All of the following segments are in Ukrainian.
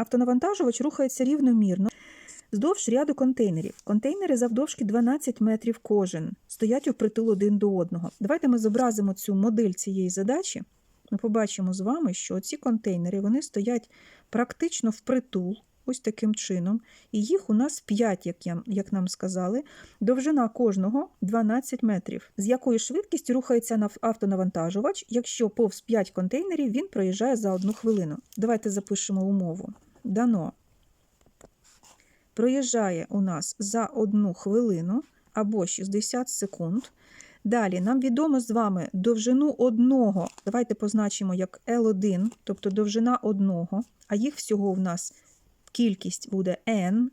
Автонавантажувач рухається рівномірно вздовж ряду контейнерів. Контейнери завдовжки 12 метрів кожен, стоять впритул один до одного. Давайте ми зобразимо цю модель цієї задачі. Ми побачимо з вами, що ці контейнери вони стоять практично впритул, ось таким чином. І їх у нас 5, як, я, як нам сказали. Довжина кожного 12 метрів. З якою швидкістю рухається автонавантажувач, якщо повз 5 контейнерів він проїжджає за одну хвилину. Давайте запишемо умову. Дано проїжджає у нас за одну хвилину або 60 секунд. Далі нам відомо з вами довжину одного. Давайте позначимо як L1, тобто довжина одного, а їх всього в нас кількість буде N.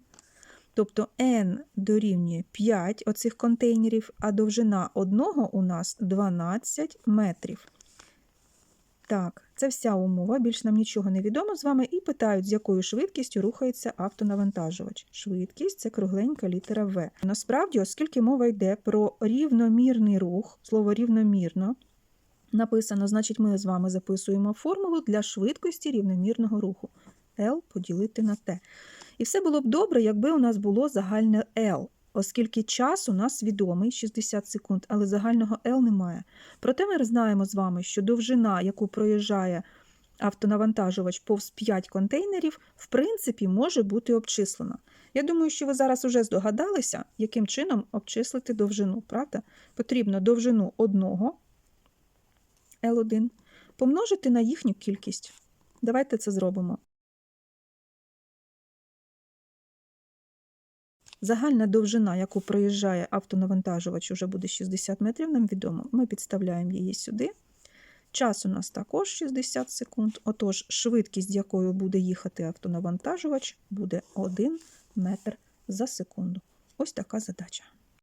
Тобто N дорівнює 5 оцих контейнерів, а довжина одного у нас 12 метрів. Так, це вся умова, більш нам нічого не відомо з вами, і питають, з якою швидкістю рухається автонавантажувач. Швидкість це кругленька літера В. Насправді, оскільки мова йде про рівномірний рух, слово рівномірно написано, значить, ми з вами записуємо формулу для швидкості рівномірного руху. L поділити на T. І все було б добре, якби у нас було загальне L, оскільки час у нас відомий 60 секунд, але загального L немає. Проте ми знаємо з вами, що довжина, яку проїжджає автонавантажувач повз 5 контейнерів, в принципі, може бути обчислена. Я думаю, що ви зараз уже здогадалися, яким чином обчислити довжину, правда? Потрібно довжину одного L1 помножити на їхню кількість. Давайте це зробимо. Загальна довжина, яку проїжджає автонавантажувач, уже буде 60 метрів, нам відомо. Ми підставляємо її сюди. Час у нас також 60 секунд. Отож, швидкість, якою буде їхати автонавантажувач, буде 1 метр за секунду. Ось така задача.